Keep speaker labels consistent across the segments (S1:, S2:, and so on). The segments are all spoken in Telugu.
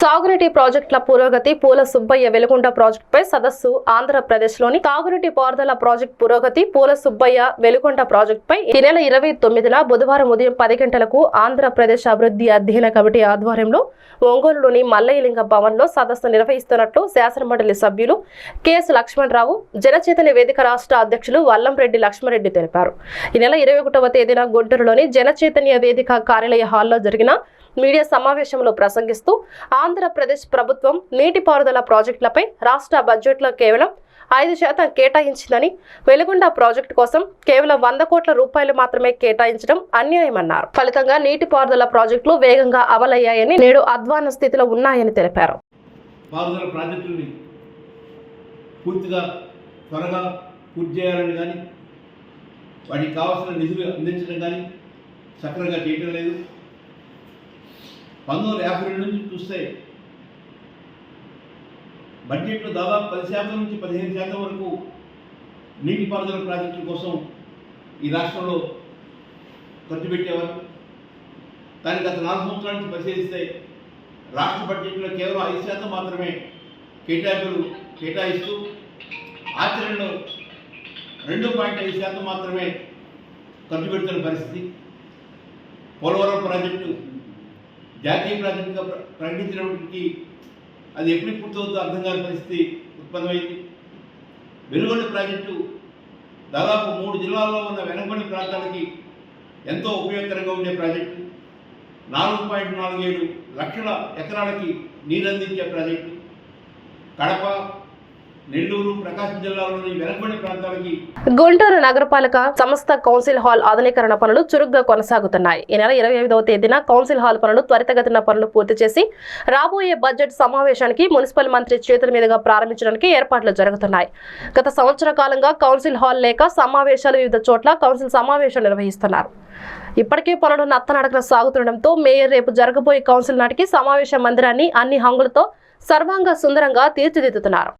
S1: సాగునీటి ప్రాజెక్టుల పురోగతి పూల సుబ్బయ్య వెలుగుండ ప్రాజెక్టుపై సదస్సు ఆంధ్రప్రదేశ్లోని తాగునీటి పారుదల ప్రాజెక్టు పురోగతి పూల సుబ్బయ్య వెలుగొండ ప్రాజెక్టుపై ఈ నెల ఇరవై తొమ్మిదిన బుధవారం ఉదయం పది గంటలకు ఆంధ్రప్రదేశ్ అభివృద్ధి అధ్యయన కమిటీ ఆధ్వర్యంలో ఒంగోలులోని మల్లయ్యలింగ భవన్లో సదస్సు నిర్వహిస్తున్నట్లు శాసనమండలి సభ్యులు కెఎస్ లక్ష్మణరావు జనచేతన వేదిక రాష్ట్ర అధ్యక్షులు వల్లంరెడ్డి లక్ష్మణరెడ్డి తెలిపారు. ఈ నెల ఇరవై ఒకటవ తేదీన గుంటూరులోని జనచైతన్య వేదిక కార్యాలయ హాల్లో జరిగిన మీడియా సమావేశంలో ప్రసంగిస్తూ ఆంధ్రప్రదేశ్ ప్రభుత్వం నీటిపారుదల ప్రాజెక్టులపై రాష్ట్ర బడ్జెట్లో కేవలం ఐదు శాతం కేటాయించిందని వెలుగొండ ప్రాజెక్టు కోసం కేవలం వంద కోట్ల రూపాయలు మాత్రమే కేటాయించడం అన్యాయమన్నారు. ఫలితంగా నీటిపారుదల ప్రాజెక్టులు వేగంగా అమలయ్యాయని నేడు అధ్వాన స్థితిలో ఉన్నాయని తెలిపారు.
S2: పారుదల పూర్తిగా త్వరగా పూర్తి చేయాలని కానీ వాటికి కావాల్సిన నిధులు అందించడం కానీ సక్రమంగా చేయటం లేదు. పంతొమ్మిది వందల యాభై రెండు నుంచి చూస్తే బడ్జెట్లో దాదాపు పది శాతం నుంచి పదిహేను శాతం వరకు నీటిపారుదల ప్రాజెక్టుల కోసం ఈ రాష్ట్రంలో ఖర్చు పెట్టేవారు. కానీ గత నాలుగు సంవత్సరాల నుంచి పరిశీలిస్తే రాష్ట్ర బడ్జెట్లో కేవలం ఐదు శాతం మాత్రమే కేటాయింపులు కేటాయిస్తూ ఆచరణలో రెండు పాయింట్ ఐదు శాతం మాత్రమే ఖర్చు పెడుతున్న పరిస్థితి. పోలవరం ప్రాజెక్టు జాతీయ ప్రాజెక్టుగా ప్ర- ప్రకటించినప్పటికీ అది ఎప్పుడు పూర్తవుతుందో అర్థం కాని పరిస్థితి ఉత్పన్నమైంది. వెనుగొండ ప్రాజెక్టు దాదాపు మూడు జిల్లాల్లో ఉన్న వెనుగొండ ప్రాంతాలకి ఎంతో ఉపయోగకరంగా ఉండే ప్రాజెక్టు. నాలుగు పాయింట్ నాలుగు ఏడు లక్షల ఎకరాలకి నీరు అందించే ప్రాజెక్టు. కడప నెల్లూరు ప్రకాశం జిల్లాలోని ప్రాంతాలకి
S1: గుంటూరు నగరపాలక సంస్థ కౌన్సిల్ హాల్ ఆధునీకరణ పనులు చురుగ్గా కొనసాగుతున్నాయి. ఈ నెల ఇరవై ఐదవ తేదీన కౌన్సిల్ హాల్ పనులు త్వరితగతిన పనులు పూర్తి చేసి రాబోయే బడ్జెట్ సమావేశానికి మున్సిపల్ మంత్రి చేతుల మీదుగా ప్రారంభించడానికి ఏర్పాట్లు జరుగుతున్నాయి. గత సంవత్సర కాలంగా కౌన్సిల్ హాల్ లేక సమావేశాలు వివిధ చోట్ల కౌన్సిల్ సమావేశాలు నిర్వహిస్తున్నారు. ఇప్పటికే పనులు నత్తనడకన సాగుతుండటంతో మేయర్ రేపు జరగబోయే కౌన్సిల్ నాటికి సమావేశ మందిరాన్ని అన్ని హంగులతో సర్వాంగ సుందరంగా తీర్చిదిద్దుతున్నారు.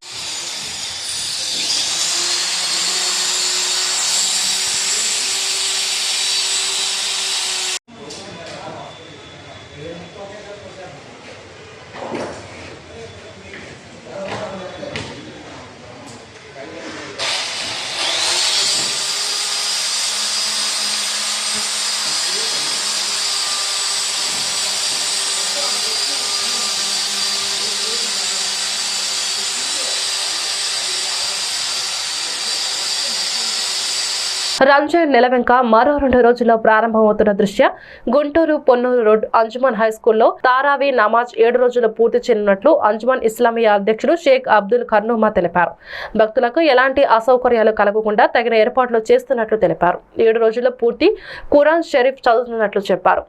S1: రంజాన్ నెలవెంక మరో రెండు రోజుల్లో ప్రారంభమవుతున్న దృష్ట్యా గుంటూరు పొన్నూరు రోడ్ అంజుమన్ హై స్కూల్లో తారావి నమాజ్ ఏడు రోజులు పూర్తి చేయనున్నట్లు అంజుమన్ ఇస్లామియా అధ్యక్షుడు షేక్ అబ్దుల్ కర్నూమా తెలిపారు. భక్తులకు ఎలాంటి అసౌకర్యాలు కలగకుండా తగిన ఏర్పాట్లు చేస్తున్నట్లు తెలిపారు. ఏడు రోజుల్లో పూర్తి ఖురాన్ షరీఫ్ చదువుతున్నట్లు చెప్పారు.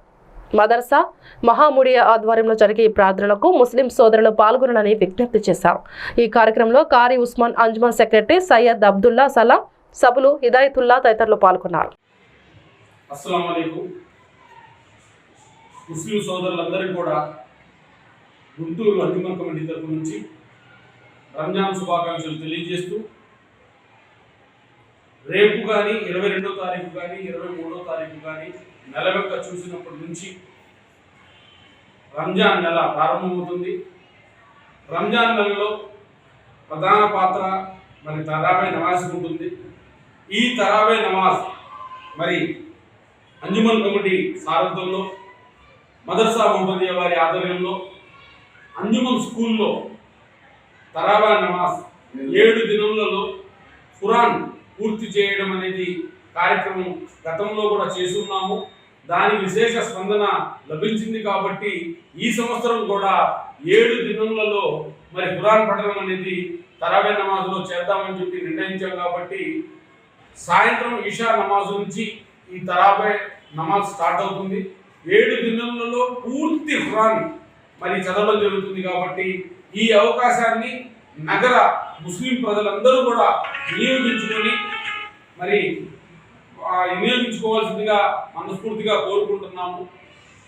S1: మదర్సా మహాముడియా ఆధ్వర్యంలో జరిగే ఈ ప్రార్థనలకు ముస్లిం సోదరులు పాల్గొనడని విజ్ఞప్తి చేశారు. ఈ కార్యక్రమంలో కారీ ఉస్మాన్ అంజుమాన్ సెక్రటరీ సయ్యద్ అబ్దుల్లా సలాం సభలు హిదాయతుల్లా తదితరులు పాల్గొన్నారు.
S3: ముస్లిం సోదరులందరికీ కూడా గుంటూరు హనుమాన్ కమిటీ తరపు నుంచి రంజాన్ శుభాకాంక్షలు తెలియజేస్తూ రేపు కానీ ఇరవై రెండో తారీఖు కానీ ఇరవై మూడో తారీఖు కానీ నెల యొక్క చూసినప్పటి నుంచి రంజాన్ నెల ప్రారంభమవుతుంది. రంజాన్ నెలలో ప్రధాన పాత్ర మరి తరాబే నమాజ్ ఉంటుంది. ఈ తరాబే నమాజ్. మరి అంజుమన్ కమిటీ సారథ్యంలో మదర్సా మొహమ్మదియా వారి ఆధ్వర్యంలో అంజుమన్ స్కూల్లో తరాబా నమాజ్. ఏడు దినములలో ఖురాన్ పూర్తి చేయడం అనేది కార్యక్రమం గతంలో కూడా చేస్తున్నాము. దాని విశేష స్పందన లభించింది కాబట్టి ఈ సంవత్సరం కూడా ఏడు దినములలో మరి ఖురాన్ పఠనం అనేది తరాబే నమాజ్లో చేద్దామని చెప్పి నిర్ణయించాం కాబట్టి సాయంత్రం ఈషా నమాజ్ నుంచి ఈ తరాబే నమాజ్ స్టార్ట్ అవుతుంది. ఏడు దినములలో పూర్తి ఖురాన్ మరి చదవడం జరుగుతుంది కాబట్టి ఈ అవకాశాన్ని నగర ముస్లిం ప్రజలందరూ కూడా వినియోగించుకొని మరి వినియోగించుకోవాల్సిందిగా మనస్ఫూర్తిగా కోరుకుంటున్నాము.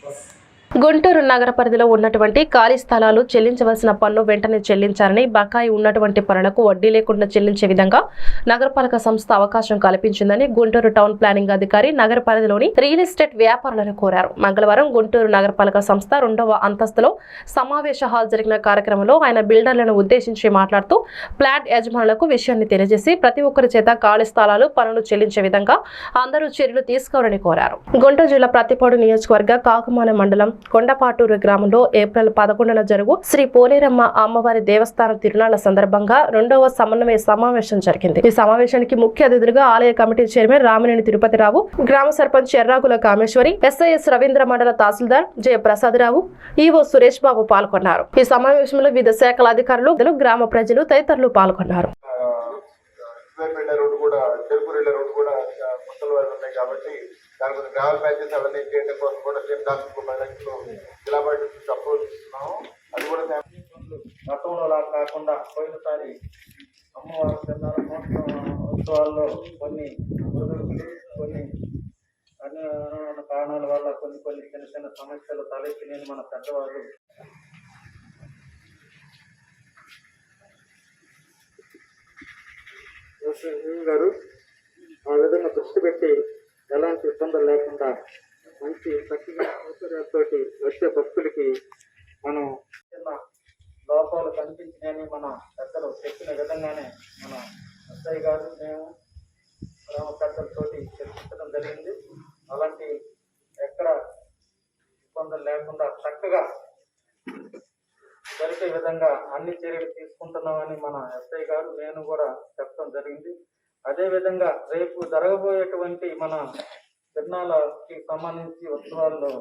S3: బస్.
S1: గుంటూరు నగర పరిధిలో ఉన్నటువంటి ఖాళీ స్థలాలు చెల్లించవలసిన పన్ను వెంటనే చెల్లించాలని బకాయి ఉన్నటువంటి పనులకు వడ్డీ లేకుండా చెల్లించే విధంగా నగరపాలక సంస్థ అవకాశం కల్పించిందని గుంటూరు టౌన్ ప్లానింగ్ అధికారి నగర పరిధిలోని రియల్ ఎస్టేట్ వ్యాపారులను కోరారు. మంగళవారం గుంటూరు నగరపాలక సంస్థ రెండవ అంతస్తులో సమావేశ హాల్ జరిగిన కార్యక్రమంలో ఆయన బిల్డర్లను ఉద్దేశించి మాట్లాడుతూ ప్లాట్ యజమానులకు విషయాన్ని తెలియజేసి ప్రతి ఒక్కరి చేత ఖాళీ స్థలాలు పనులు చెల్లించే విధంగా అందరూ చర్యలు తీసుకోవాలని కోరారు. గుంటూరు జిల్లా ప్రతిపాడు నియోజకవర్గ కాకుమాన మండలం కొండపాటూరు గ్రామంలో ఏప్రిల్ పదకొండున జరుగు శ్రీ పోలేరమ్మ అమ్మవారి దేవస్థానం తిరునాళ్ళ సందర్భంగా రెండవ సమన్వయ సమావేశం జరిగింది. ఈ సమావేశానికి ముఖ్య అతిథులుగా ఆలయ కమిటీ చైర్మన్ రామినేని తిరుపతిరావు గ్రామ సర్పంచ్ ఎర్రాకుల కామేశ్వరి ఎస్ఐఎస్ రవీంద్ర మండల తహసీల్దార్ జయప్రసాదరావు ఈవో సురేష్ బాబు పాల్గొన్నారు. ఈ సమావేశంలో వివిధ శాఖల అధికారులు గ్రామ ప్రజలు తదితరులు పాల్గొన్నారు.
S4: కూడా చెరుకు రోడ్డు కూడా కొత్తలు వారు ఉన్నాయి కాబట్టి దాని గ్రామ గ్రావెల్ ప్యాచెస్ అవన్నీ చేయడం కోసం కూడా సేమ్ డాక్టర్ పది లక్షలు ఇలా బయట అప్రోచ్ ఇస్తున్నాము అది కూడా శాంక్షన్ గతంలో అలా కాకుండా పోయినసారి అమ్మవారు ఉత్సవాల్లో కొన్ని కొన్ని అన్ని కారణాల వల్ల కొన్ని కొన్ని చిన్న చిన్న సమస్యలు తలెత్తినని మన పెద్దవాళ్ళు గారు ఆ విధంగా దృష్టి పెట్టి ఎలాంటి ఇబ్బందులు లేకుండా మంచి చక్కగా సౌకర్యాలతో వచ్చే భక్తులకి మనం చిన్న లోపాలు కనిపించినాయని మన పెద్దలు చెప్పిన విధంగానే మన అత్తయ్య గారు మేము గ్రామ పెద్దలతోటి చర్చించడం జరిగింది. అలాంటి ఎక్కడ ఇబ్బందులు లేకుండా చక్కగా జరిగే విధంగా అన్ని చర్యలు తీసుకుంటున్నామని మన ఎస్ఐ గారు నేను కూడా చెప్పడం జరిగింది. అదేవిధంగా రేపు జరగబోయేటువంటి మన తిరునాళ్ళకి సంబంధించి ఉత్సవాల్లో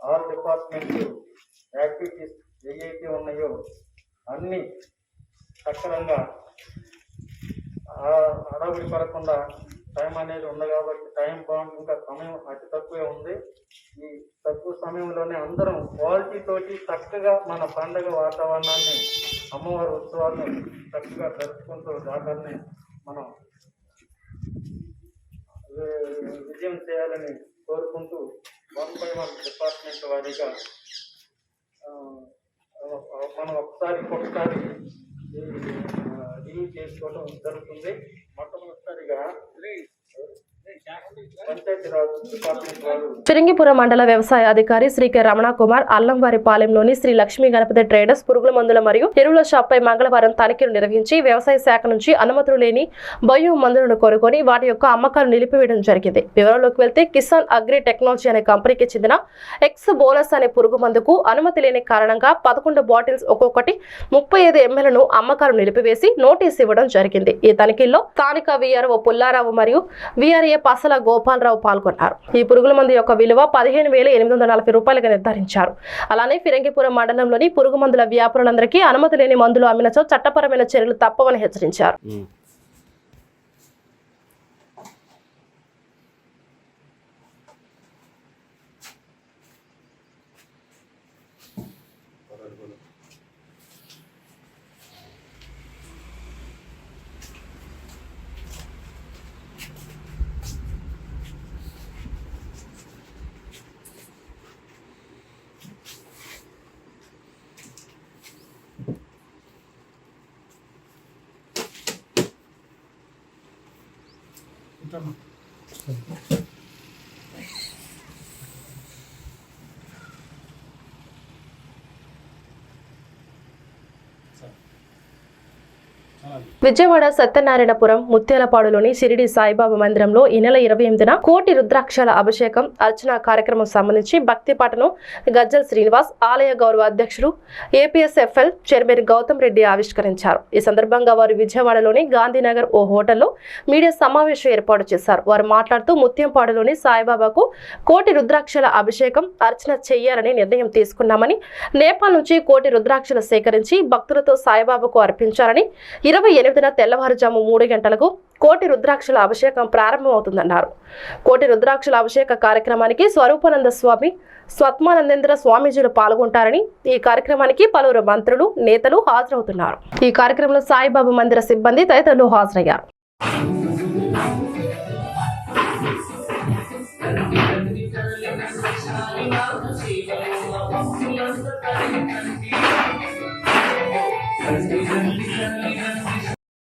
S4: ఆల్ డిపార్ట్మెంట్ యాక్టివిటీస్ ఏవైతే ఉన్నాయో అన్ని సక్రమంగా ఆ- పడకుండా టైం అనేది ఉంది కాబట్టి టైం బాగుంది ఇంకా సమయం అతి తక్కువే ఉంది. ఈ తక్కువ సమయంలోనే అందరం క్వాలిటీ తోటి చక్కగా మన పండగ వాతావరణాన్ని అమ్మవారి ఉత్సవాలను చక్కగా జరుపుకుంటూ దాకాన్ని మనం విజయం చేయాలని కోరుకుంటూ వన్ బై వన్ డిపార్ట్మెంట్ వారీగా మనం ఒకసారి ఒకసారి రివ్యూ చేసుకోవడం జరుగుతుంది. మొట్టమొదటిసారిగా పంచాయతీరాజ్
S1: ఫిరంగిపురం మండల వ్యవసాయ అధికారి శ్రీ కె రమణ కుమార్ అల్లంవారి పాలెంలోని శ్రీ లక్ష్మీ గణపతి ట్రేడర్స్ పురుగుల మందుల మరియు ఎరువుల షాప్పై మంగళవారం తనిఖీలు నిర్వహించి వ్యవసాయ శాఖ నుంచి అనుమతులు లేని బయో మందులను కొనుగొని వాటి యొక్క అమ్మకాలు నిలిపివేయడం జరిగింది. వివరాల్లోకి వెళ్తే కిసాన్ అగ్రి టెక్నాలజీ అనే కంపెనీకి చెందిన ఎక్స్ బోలస్ అనే పురుగు మందుకు అనుమతి లేని కారణంగా పదకొండు బాటిల్స్ ఒక్కొక్కటి ముప్పై ఐదు ఎంఎల్ను అమ్మకాలు నిలిపివేసి నోటీస్ ఇవ్వడం జరిగింది. ఈ తనిఖీల్లో స్థానిక విఆర్ఓ పుల్లారావు మరియు విఆర్ఏ పసల గోపాలరావు పాల్గొన్నారు. ఈ పురుగుల మందు యొక్క విలువ పదిహేను వేల ఎనిమిది వందల నలభై రూపాయలుగా నిర్ధారించారు. అలానే ఫిరంగిపురం మండలంలోని పురుగు మందుల వ్యాపారులందరికీ అనుమతి లేని మందులు అమ్మినచో చట్టపరమైన చర్యలు తప్పవని హెచ్చరించారు. 这么。嗯 విజయవాడ సత్యనారాయణపురం ముత్యాలపాడులోని షిరిడి సాయిబాబా మందిరంలో ఈ నెల ఇరవై ఎనిమిదిన కోటి రుద్రాక్షల అభిషేకం అర్చన కార్యక్రమం సంబంధించి భక్తి పాటను గజ్జల్ శ్రీనివాస్ ఆలయ గౌరవ అధ్యక్షుడు ఏపీఎస్ఎఫ్ఎల్ చైర్మన్ గౌతమ్ రెడ్డి ఆవిష్కరించారు. ఈ సందర్భంగా వారు విజయవాడలోని గాంధీనగర్ ఓ హోటల్లో మీడియా సమావేశం ఏర్పాటు చేశారు. వారు మాట్లాడుతూ ముత్యంపాడులోని సాయిబాబాకు కోటి రుద్రాక్షల అభిషేకం అర్చన చేయాలని నిర్ణయం తీసుకున్నామని నేపాల్ నుంచి కోటి రుద్రాక్షలు సేకరించి భక్తులతో సాయిబాబాకు అర్పించాలని ఇరవై ఎనిమిదిన తెల్లవారుజాము మూడు గంటలకు కోటి రుద్రాక్షల అభిషేకం ప్రారంభమవుతుందన్నారు. కోటి రుద్రాక్షల అభిషేక కార్యక్రమానికి స్వరూపానంద స్వామి స్వత్మానందేంద్ర స్వామీజీలు పాల్గొంటారని ఈ కార్యక్రమానికి పలువురు మంత్రులు నేతలు హాజరవుతున్నారు. ఈ కార్యక్రమంలో సాయిబాబా మందిర సిబ్బంది తదితరులు హాజరయ్యారు.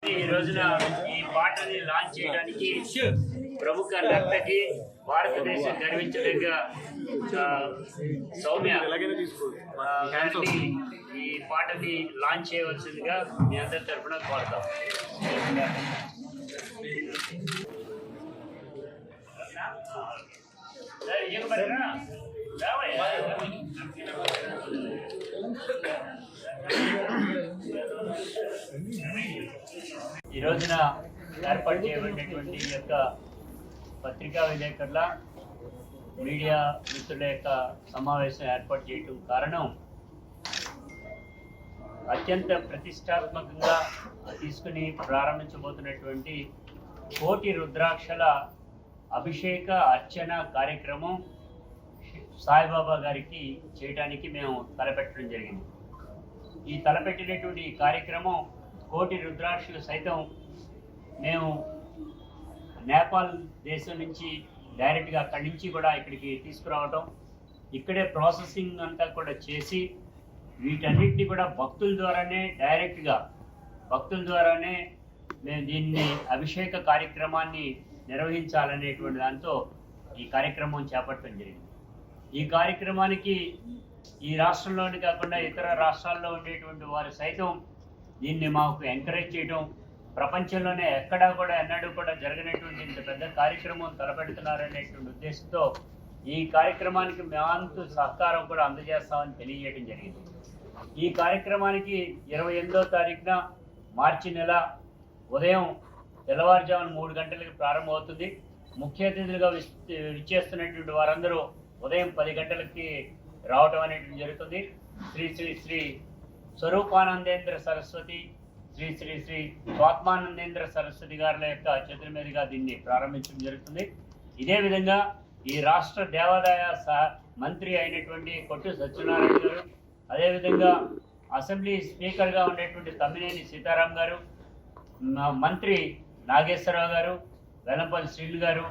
S5: ఈ రోజున ఈ పాటని లాంచ్ చేయడానికి ప్రముఖ నర్తకి భారతదేశం గర్వించదగ్గ సౌమ్య ఈ పాటని లాంచ్ చేయవలసిందిగా మీ అందరి తరఫున కోరుతాం Thank you. ఈ రోజున ఏర్పాటు చేయబడినటువంటి ఈ యొక్క పత్రికా విలేకరుల మీడియా మిత్రుల యొక్క సమావేశం ఏర్పాటు చేయటం కారణం అత్యంత ప్రతిష్టాత్మకంగా తీసుకుని ప్రారంభించబోతున్నటువంటి కోటి రుద్రాక్షల అభిషేక అర్చన కార్యక్రమం సాయిబాబా గారికి చేయడానికి మేము తలపెట్టడం జరిగింది. ఈ తలపెట్టినటువంటి కార్యక్రమం కోటి రుద్రాక్షలు సైతం మేము నేపాల్ దేశం నుంచి డైరెక్ట్గా అక్కడి నుంచి కూడా ఇక్కడికి తీసుకురావటం ఇక్కడే ప్రాసెసింగ్ అంతా కూడా చేసి వీటన్నిటిని కూడా భక్తుల ద్వారానే డైరెక్ట్గా భక్తుల ద్వారానే మేము దీన్ని అభిషేక కార్యక్రమాన్ని నిర్వహించాలనేటువంటి దాంతో ఈ కార్యక్రమం చేపట్టడం జరిగింది. ఈ కార్యక్రమానికి ఈ రాష్ట్రంలోని కాకుండా ఇతర రాష్ట్రాల్లో ఉండేటువంటి వారు సైతం దీన్ని మాకు ఎంకరేజ్ చేయడం ప్రపంచంలోనే ఎక్కడా కూడా ఎన్నడూ కూడా జరగనటువంటి ఇంత పెద్ద కార్యక్రమం తలపెడుతున్నారనేటువంటి ఉద్దేశంతో ఈ కార్యక్రమానికి మేమంతు సహకారం కూడా అందజేస్తామని తెలియజేయడం జరిగింది. ఈ కార్యక్రమానికి ఇరవై ఎనిమిదో తారీఖున మార్చి నెల ఉదయం తెల్లవారుజామున మూడు గంటలకు ప్రారంభమవుతుంది. ముఖ్య అతిథులుగా విచ్చేస్తున్నటువంటి వారందరూ ఉదయం పది గంటలకి రావటం అనేటువంటి జరుగుతుంది. శ్రీ శ్రీ శ్రీ స్వరూపానందేంద్ర సరస్వతి శ్రీ శ్రీ శ్రీ స్వాత్మానందేంద్ర సరస్వతి గారుల యొక్క చేతుల మీదుగా దీన్ని ప్రారంభించడం జరుగుతుంది. ఇదే విధంగా ఈ రాష్ట్ర దేవాదాయ మంత్రి అయినటువంటి కొట్టు సత్యనారాయణ గారు అదేవిధంగా అసెంబ్లీ స్పీకర్గా ఉండేటువంటి తమ్మినేని సీతారాం గారు మంత్రి నాగేశ్వరరావు గారు వెల్లంపల్లి శ్రీలు గారు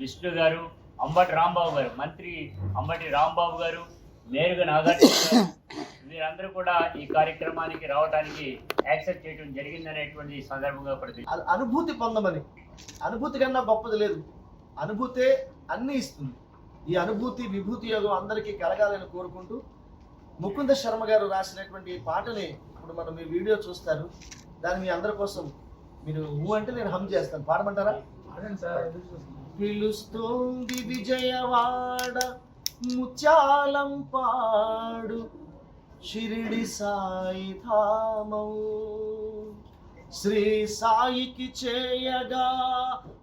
S5: విష్ణు గారు అంబటి రాంబాబు గారు మంత్రి అంబటి రాంబాబు గారు నేరుగా నాగార్జున గారు వీరందరూ కూడా ఈ కార్యక్రమానికి రావడానికి యాక్సెప్ట్ చేయడం జరిగిందనేటువంటి సందర్భంగా
S6: అ- అనుభూతి పొందమని. అనుభూతి కన్నా గొప్పది లేదు. అనుభూతే అన్ని ఇస్తుంది. ఈ అనుభూతి విభూతి యోగం అందరికీ కలగాలని కోరుకుంటూ ముకుంద శర్మ గారు రాసినటువంటి పాటని ఇప్పుడు మనం మీ వీడియో చూస్తారు. దాన్ని మీ అందరి కోసం మీరు ఊ అంటే నేను హమ్ చేస్తాను. పాడమంటారా? పిలుస్తోంది విజయవాడ. ముత్యాలం పాడు షిరిడి సాయి ధామం. శ్రీ సాయికి చేయగా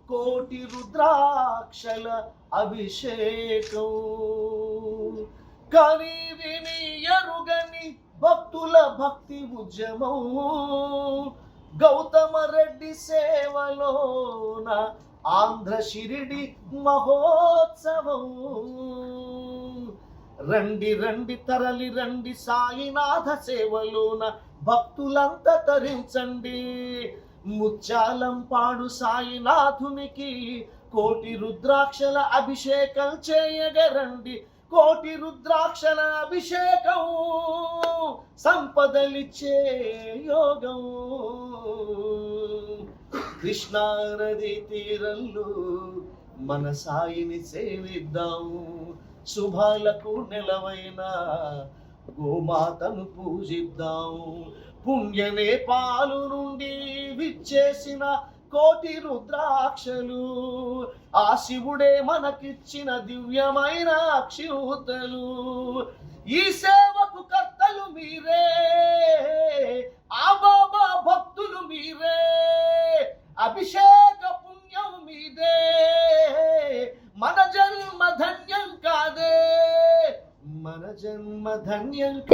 S6: కోటి రుద్రాక్షల అభిషేకం. కని విని ఎరుగని భక్తుల భక్తి ఉద్యమం. గౌతమ రెడ్డి సేవలోన ఆంధ్ర షిరిడి మహోత్సవం. రండి రండి తరలి రండి సాయినాథ సేవలోన భక్తులంతా తరించండి. ముత్యాలం పాడు సాయినాథునికి కోటి రుద్రాక్షల అభిషేకం చేయగరండి. కోటి రుద్రాక్షల అభిషేకం సంపదలిచ్చే యోగం. కృష్ణానది తీరంలో మన సాయిని సేవిద్దాము శుభాలకు నెలవైన గోమాతను పూజిద్దాం. పుణ్యనే పాలు నుండి విచ్చేసిన కోటి రుద్రాక్షలు ఆ శివుడే మనకిచ్చిన దివ్యమైన అక్షిూతలు. ఈ సేవకు కర్తలు మీరే ఆ బాబా భక్తులు మీరే అభిషేక పుణ్యం మీదే. మన జ جنة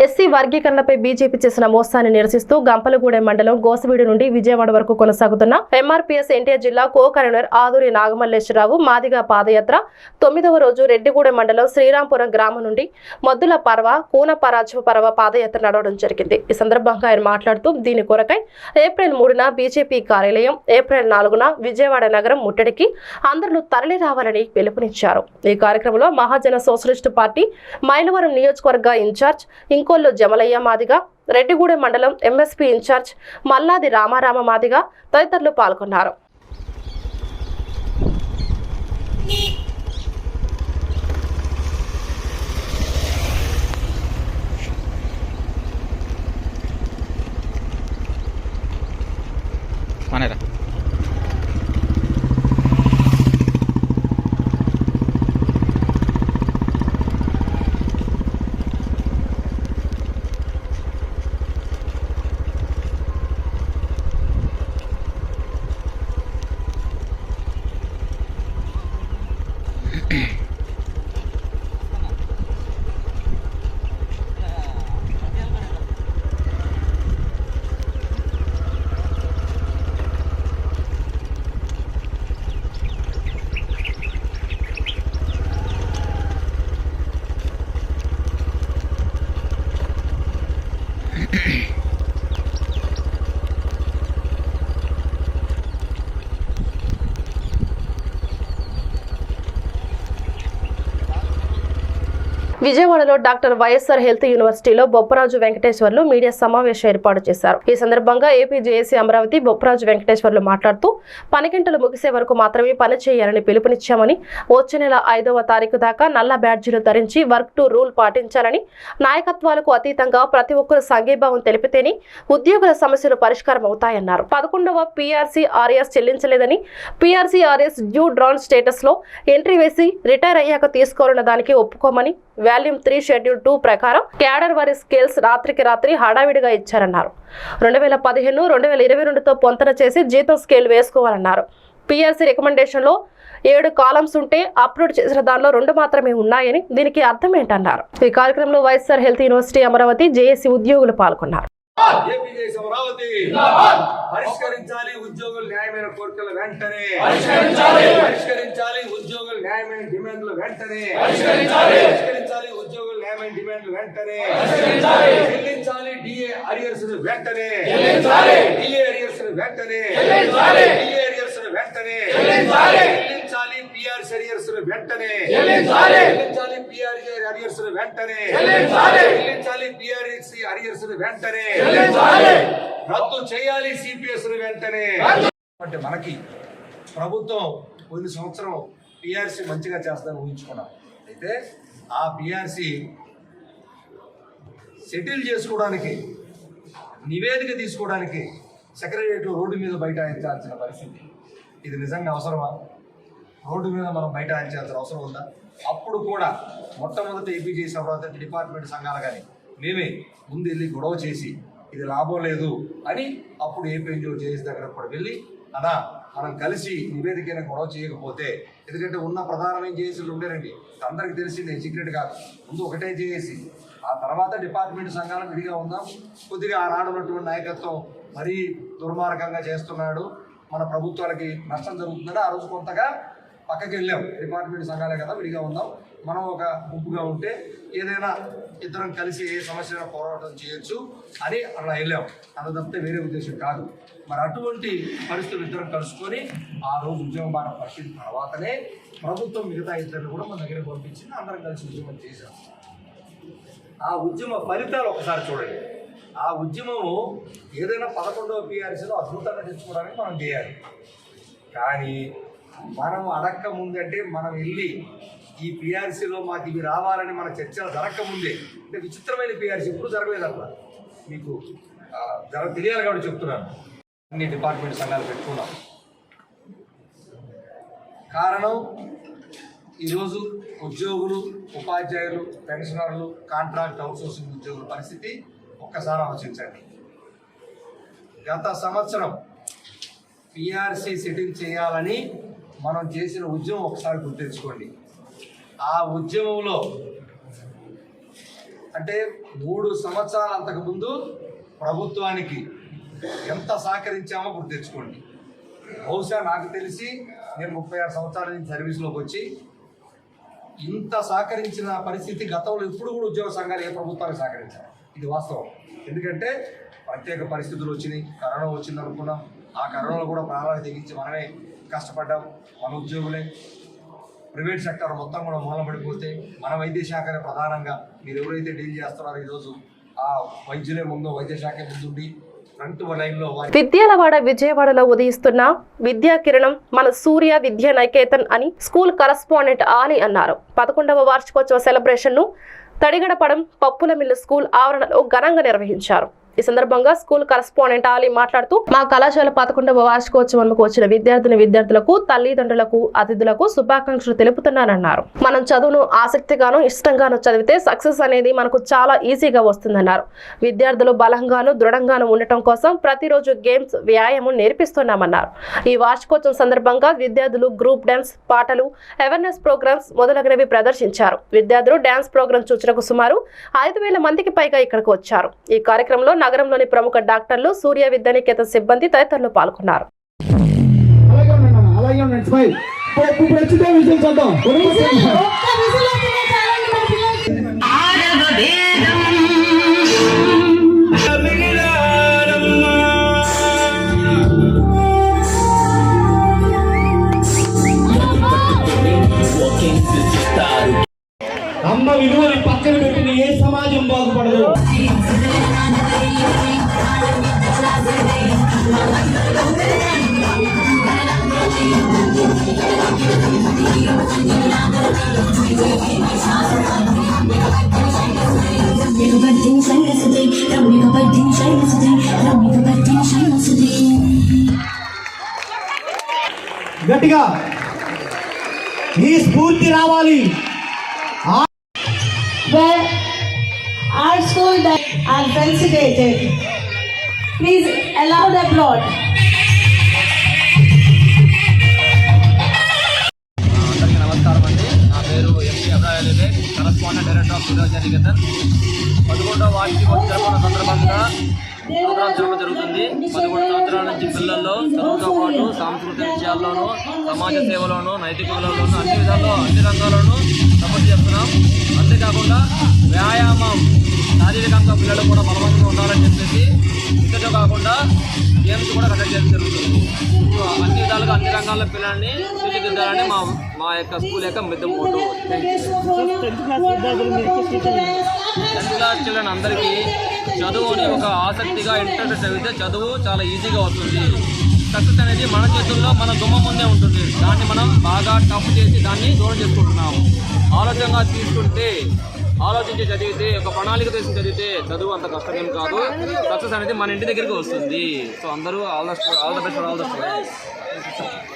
S1: ఎస్సీ వర్గీకరణపై బీజేపీ చేసిన మోసాన్ని నిరసిస్తూ గంపలగూడెం మండలం గోసవీడు నుండి విజయవాడ వరకు కొనసాగుతున్న ఎంఆర్పీఎస్ ఎన్టీఆర్ జిల్లా కో కన్వీనర్ ఆదూరి నాగమల్లేశ్వరరావు మాదిగా పాదయాత్ర తొమ్మిదవ రోజు రెడ్డిగూడెం మండలం శ్రీరాంపురం గ్రామం నుండి మద్దుల పర్వ కూన పరాజవ పర్వ పాదయాత్ర నడవడం జరిగింది. ఈ సందర్భంగా ఆయన మాట్లాడుతూ దీని కొరకై ఏప్రిల్ మూడున బీజేపీ కార్యాలయం ఏప్రిల్ నాలుగున విజయవాడ నగరం ముట్టడికి అందరూ తరలి రావాలని పిలుపునిచ్చారు. ఈ కార్యక్రమంలో మహాజన సోషలిస్టు పార్టీ మైలవరం నియోజకవర్గ ఇన్ఛార్జ్ ఇంకోళ్ళు జమలయ్య మాదిగ రెడ్డిగూడెం మండలం ఎంఎస్పీ ఇన్ఛార్జ్ మల్లాది రామారామ మాదిగ తదితరులు పాల్గొన్నారు. విజయవాడలో డాక్టర్ వైఎస్ఆర్ హెల్త్ యూనివర్సిటీలో బొప్పరాజు వెంకటేశ్వర్లు మీడియా సమావేశం ఏర్పాటు చేశారు. ఈ సందర్భంగా ఏపీ జేఏసీ అమరావతి బొప్పరాజు వెంకటేశ్వర్లు మాట్లాడుతూ పని గంటలు ముగిసే వరకు మాత్రమే పని చేయాలని పిలుపునిచ్చామని వచ్చే నెల ఐదవ తారీఖు దాకా నల్ల బ్యాడ్జీలు ధరించి వర్క్ టు రూల్ పాటించాలని నాయకత్వాలకు అతీతంగా ప్రతి ఒక్కరు సంఘీభావం తెలిపితేనే ఉద్యోగుల సమస్యలు పరిష్కారం అవుతాయన్నారు. పదకొండవ పీఆర్సీ ఆర్ఎస్ చెల్లించలేదని పీఆర్సీ ఆర్ఎస్ డ్యూ డ్రాన్ స్టేటస్లో ఎంట్రీ వేసి రిటైర్ అయ్యాక తీసుకోవాలన్న దానికి ఒప్పుకోమని వాల్యూమ్ త్రీ షెడ్యూల్ టూ ప్రకారం క్యాడర్ వారి స్కేల్స్ రాత్రికి రాత్రి హడావిడిగా ఇచ్చారన్నారు. రెండు వేల పదిహేను రెండు వేల ఇరవై రెండుతో పొంతన చేసి జీతం స్కేల్ వేసుకోవాలన్నారు. పిఎస్సి రికమెండేషన్లో ఏడు కాలమ్స్ ఉంటే అప్లోడ్ చేసిన దానిలో రెండు మాత్రమే ఉన్నాయని దీనికి అర్థం ఏంటన్నారు. ఈ కార్యక్రమంలో YSR health university Amaravati JAC ఉద్యోగులు పాల్గొన్నారు.
S7: ఏపీజేఎస్ అమరావతి పరిష్కరించాలి ఉద్యోగుల న్యాయమైన కోరికలు వెంటనే. పరిష్కరించాలి. ఉద్యోగుల న్యాయమైన డిమాండ్లు వెంటనే. పరిష్కరించాలి. ఉద్యోగుల న్యాయమైన డిమాండ్లు వెంటనే. చెల్లించాలి డిఏ అరియర్స్ వెంటనే. డిఏ అరియర్స్ వెంటనే. డిఏ అరియర్స్ వెంటనే. చెల్లించాలి. పిఆర్ అరియర్స్ వెంటనే. చెల్లించాలి. పిఆర్ అరియర్స్ వెంటనే చెల్లించాలి. పిఆర్ఎస్ అరియర్స్ వెంటనే రద్దు చేయాలి సిపిఎస్ వెంటనే. అంటే మనకి ప్రభుత్వం కొన్ని సంవత్సరం పిఆర్సి మంచిగా చేస్తుందని ఊహించుకున్నాం. అయితే ఆ పిఆర్సి సెటిల్ చేసుకోవడానికి నివేదిక తీసుకోవడానికి సెక్రటరియట్ రోడ్డు మీద బైఠాయించాల్సిన పరిస్థితి. ఇది నిజంగా అవసరమా? రోడ్డు మీద మనం బైఠాయించాల్సిన అవసరం ఉందా? అప్పుడు కూడా మొట్టమొదటి ఏపీజీ అమరావతి డిపార్ట్మెంట్ సంఘాలు కానీ మేమే ముందు వెళ్ళి గొడవ చేసి ఇది లాభం లేదు అని అప్పుడు ఏపీఎన్జిఓ చేసి దగ్గర అప్పుడు వెళ్ళి అనా మనం కలిసి నివేదికైన గొడవ చేయకపోతే ఎందుకంటే ఉన్న ప్రధానమైన చేసి ఉండేనండి అందరికి తెలిసిందే సీక్రెట్ కాదు. ముందు ఒకటే చేసి ఆ తర్వాత డిపార్ట్మెంట్ సంఘాలు విడిగా ఉందాం. కొద్దిగా ఆనాడు ఉన్నటువంటి నాయకత్వం మరీ దుర్మార్గంగా చేస్తున్నాడు. మన ప్రభుత్వాలకి నష్టం జరుగుతుందని ఆ రోజు కొంతగా పక్కకి వెళ్ళాం డిపార్ట్మెంట్ సంఘాలే కదా విడిగా ఉందాం మనం ఒక గుంపుగా ఉంటే ఏదైనా ఇద్దరం కలిసి ఏ సమస్యలను పోరాటం చేయొచ్చు అని అలా వెళ్ళాం. అంత తప్పితే వేరే ఉద్దేశం కాదు. మరి అటువంటి పరిస్థితులు ఇద్దరం కలుసుకొని ఆ రోజు ఉద్యమం బాగా పరిస్థితి తర్వాతనే ప్రభుత్వం మిగతా ఇద్దరిని కూడా మన దగ్గర పంపించింది అందరం కలిసి ఉద్యమం చేశాం. ఆ ఉద్యమ ఫలితాలు ఒకసారి చూడండి. ఆ ఉద్యమము ఏదైనా పదకొండవ పిఆర్సీలో అద్భుతంగా తెచ్చుకోవడానికి మనం చేయాలి. కానీ మనం అడక్క ముందంటే మనం వెళ్ళి ఈ పిఆర్సీలో మాకు ఇవి రావాలని మన చర్చలు జరగక ముందే అంటే విచిత్రమైన పిఆర్సీ ఎప్పుడు జరగలేదు అట్లా మీకు జర తెలియాలి కాబట్టి చెప్తున్నాను. అన్ని డిపార్ట్మెంట్ సంఘాలు పెట్టుకున్నాం. కారణం ఈరోజు ఉద్యోగులు ఉపాధ్యాయులు పెన్షనర్లు కాంట్రాక్ట్ అవుట్సోర్సింగ్ ఉద్యోగుల పరిస్థితి ఒక్కసారి ఆలోచించండి. గత సంవత్సరం పిఆర్సీ సెటిల్ చేయాలని మనం చేసిన ఉద్యమం ఒకసారి గుర్తించుకోండి. ఆ ఉద్యమంలో అంటే మూడు సంవత్సరాల అంతకుముందు ప్రభుత్వానికి ఎంత సహకరించామో గుర్తించుకోండి. బహుశా నాకు తెలిసి నేను ముప్పై ఆరు సంవత్సరాల నుంచి సర్వీస్లోకి వచ్చి ఇంత సహకరించిన పరిస్థితి గతంలో ఎప్పుడు కూడా ఉద్యోగ సంఘాలు ఏ ప్రభుత్వానికి సహకరించారు ఇది వాస్తవం. ఎందుకంటే ప్రత్యేక పరిస్థితులు వచ్చినాయి. కరోనా వచ్చింది అనుకున్నాం ఆ కరోనాలో కూడా ప్రాణాలు తెగించి మనమే కష్టపడ్డాం. మన ఉద్యోగులే. ప్రైవేట్ సెక్టర్ మొత్తం కూడా మూలపడిపోతే మన వైద్య శాఖనే ప్రధానంగా. మీరు ఎవరైతే డీల్ చేస్తున్నారో ఈరోజు ఆ వైద్యులే ముందు వైద్య శాఖ ముందుండి
S1: విద్యాలవాడ విజయవాడలో ఉదయిస్తున్న విద్యా కిరణం మన సూర్య విద్యా నైకేతన్ అని స్కూల్ కరస్పాండెంట్ ఆలి అన్నారు. పదకొండవ వార్షికోత్సవ సెలబ్రేషన్ను తడిగడపడం పప్పుల మిల్లు స్కూల్ ఆవరణలో ఘనంగా నిర్వహించారు. ఈ సందర్భంగా స్కూల్ కరస్పాండెంట్ ఆలి మాట్లాడుతూ మా కళాశాల పదకొండవ వార్షికోత్సవంకు వచ్చిన విద్యార్థిని విద్యార్థులకు తల్లిదండ్రులకు అతిథులకు శుభాకాంక్షలు తెలుపుతున్నానన్నారు. మనం చదువును ఆసక్తిగాను ఇష్టంగాను చదివితే సక్సెస్ అనేది మనకు చాలా ఈజీగా వస్తుందన్నారు. విద్యార్థులు బలంగాను దృఢంగాను ఉండటం కోసం ప్రతిరోజు గేమ్స్ వ్యాయామం నేర్పిస్తున్నామన్నారు. ఈ వార్షికోత్సవం సందర్భంగా విద్యార్థులు గ్రూప్ డ్యాన్స్ పాటలు అవేర్నెస్ ప్రోగ్రామ్స్ మొదలగునవి ప్రదర్శించారు. విద్యార్థులు డ్యాన్స్ ప్రోగ్రామ్ చూచుటకు సుమారు ఐదు వేల మందికి పైగా ఇక్కడికి వచ్చారు. ఈ కార్యక్రమంలో నగరంలోని ప్రముఖ డాక్టర్లు సూర్య విద్యానికేతన్ సిబ్బంది తదితరులు పాల్గొన్నారు.
S8: అమ్మ విలువని పక్కన పెట్టిన ఏ సమాజం బాగుపడదు? గట్టిగా ఈ స్ఫూర్తి రావాలి
S9: where our school that are felicitated. Please allow the applaud.
S10: పేరు MP correspondent director of Surya Niketan పదకొండవ వార్షికోత్సవం సందర్భంగా ప్రోగ్రాం జరగడం జరుగుతుంది. పదకొండు సంవత్సరాల నుంచి పిల్లల్లో చదువుతో పాటు సాంస్కృతిక విషయాల్లోనూ సమాజ సేవలోనూ నైతిక విలువలోనూ అన్ని విధాల్లో అన్ని రంగాల్లోనూ సపోర్ట్ చేస్తున్నాం. అంతేకాకుండా వ్యాయామం శారీరకంగా పిల్లలు కూడా బలవంతంగా ఉండాలని చెప్పేసి ఇంతతో కాకుండా గేమ్స్ కూడా కండక్ట్ చేయడం జరుగుతుంది. అన్ని విధాలుగా అన్ని రంగాల్లో పిల్లల్ని తీర్చిదిద్దాలని మా మా యొక్క స్కూల్ యొక్క మిద్దం ఓటు టెన్త్ క్లాస్ చిల్డ్రన్ అందరికీ చదువుని ఒక ఆసక్తిగా ఇంట్రెస్ట్ చదివితే చదువు చాలా ఈజీగా వస్తుంది సక్సెస్ అనేది మన చేతుల్లో మన గుమ్మ ముందే ఉంటుంది దాన్ని మనం బాగా టఫ్ చేసి దాన్ని దూరం చేసుకుంటున్నాం ఆలోచనగా తీసుకుంటే ఆలోచించి చదివితే ఒక ప్రణాళిక చేసి చదివితే చదువు అంత కష్టమేం కాదు సక్సెస్ అనేది మన ఇంటి దగ్గరికి వస్తుంది సో అందరూ all the all the best all the